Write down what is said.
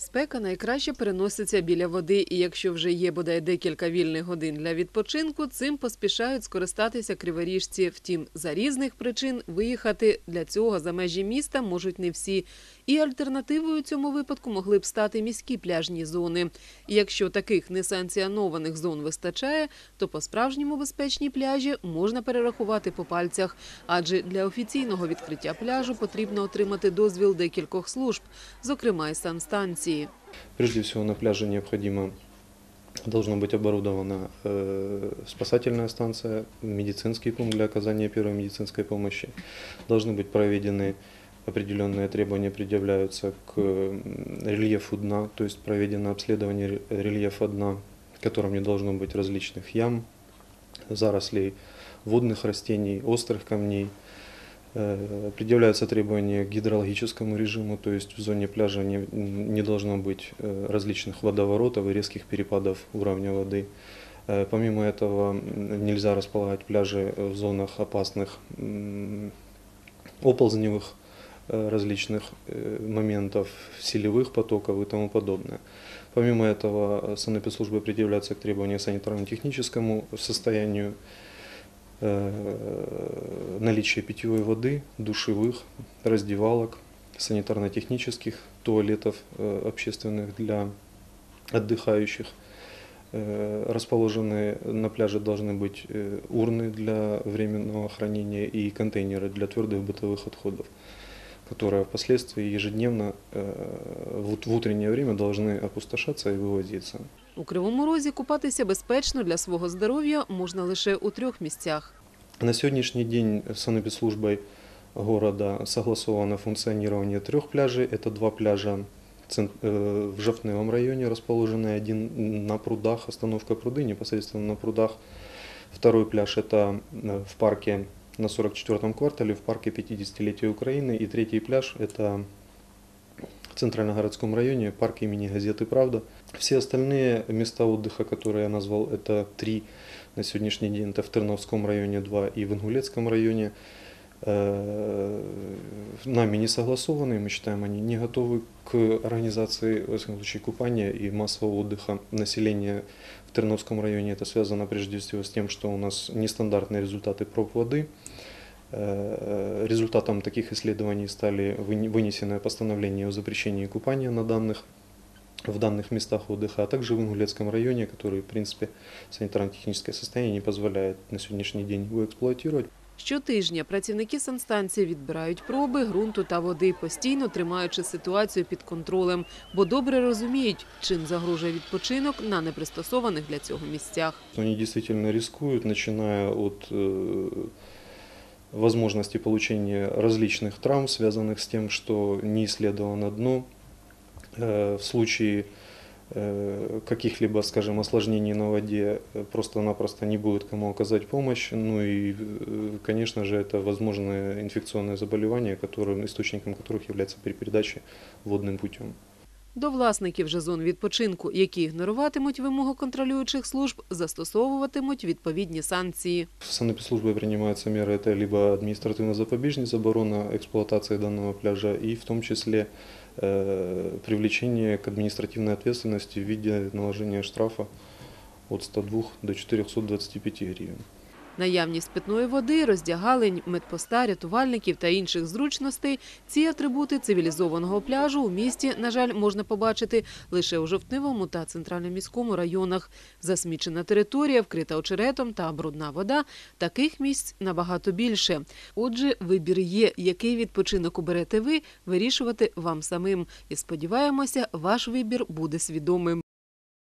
Спека найкраще переноситься біля води, і якщо вже є бодай декілька вільних годин для відпочинку, цим поспішають скористатися криворіжці. Втім, за різних причин виїхати для цього за межі міста можуть не всі. І альтернативою цьому випадку могли б стати міські пляжні зони. І якщо таких несанкціонованих зон вистачає, то по-справжньому безпечні пляжі можна перерахувати по пальцях. Адже для офіційного відкриття пляжу потрібно отримати дозвіл декількох служб, зокрема й санстанції. Прежде всего на пляже необходимо должна быть оборудована э, спасательная станция, медицинский пункт для оказания первой медицинской помощи. Должны быть проведены определенные требования предъявляются к рельефу дна, то есть проведено обследование ре- рельефа дна, в котором не должно быть различных ям, зарослей водных растений, острых камней. Э, Предъявляются требования к гидрологическому режиму, то есть в зоне пляжа не, не должно быть э, различных водоворотов и резких перепадов уровня воды. Э, Помимо этого нельзя располагать пляжи в зонах опасных оползневых различных моментов, селевых потоков и тому подобное. Помимо этого, санэпидслужбы предъявляются к требованию санитарно-техническому состоянию, наличие питьевой воды, душевых, раздевалок, санитарно-технических туалетов э, общественных для отдыхающих. Э, Расположены на пляже должны быть э, урны для временного хранения и контейнеры для твердых бытовых отходов, которые впоследствии ежедневно в утреннее время должны опустошаться и вывозиться. У Кривому Розі купатися безпечно для свого здоров'я можна лише у трьох місцях. На сегодняшний день санэпидслужбой города согласовано функционирование трех пляжей. Это два пляжа цен- э, в Жовтневом районе, расположенный один на прудах, остановка пруды непосредственно на прудах. Второй пляж это э, в парке на 44-м квартале, в парке 50-летия Украины. И третий пляж это В Центральногородском районе, парк имени газеты «Правда». Все остальные места отдыха, которые я назвал, это три на сегодняшний день. Это в Терновском районе два и в Ингулецком районе. Э, Нами не согласованы, мы считаем, они не готовы к организации, в этом случае, купания и массового отдыха населения в Терновском районе. Это связано прежде всего с тем, что у нас нестандартные результаты проб воды. Э, Результатом таких исследований стали выни- вынесенное постановление о запрещении купания на данных, в данных местах отдыха, а также в Ингулецком районе, который, в принципе, санитарно-техническое состояние не позволяет на сегодняшний день его эксплуатировать. Щотижня працівники санстанції відбирають проби ґрунту та води, постійно тримаючи ситуацію під контролем, бо добре розуміють, чим загрожує відпочинок на непристосованих для цього місцях. Они действительно рискуют, начиная от э, возможности получения различных травм, связанных с тем, что не исследовано дно. Э, в случае э, каких-либо, скажем, осложнений на воде э, просто-напросто не будет кому оказать помощь. Ну и, конечно же, это возможное инфекционное заболевание, которым, источником которых является при передаче водным путем. До власників же зон відпочинку, які ігноруватимуть вимогу контролюючих служб, застосовуватимуть відповідні санкції. Санэпидслужбой принимаются меры, это либо административно-запобежная заборона эксплуатации данного пляжа, и в том числе э, привлечение к административной ответственности в виде наложения штрафа от 102 до 425 гривен. Наявність питної води, роздягалень, медпоста, рятувальників та інших зручностей – ці атрибути цивілізованого пляжу у місті, на жаль, можна побачити лише у Жовтневому та Центральноміському районах. Засмічена територія, вкрита очеретом та брудна вода – таких місць набагато більше. Отже, вибір є, який відпочинок оберете ви, вирішувати вам самим. І сподіваємося, ваш вибір буде свідомим.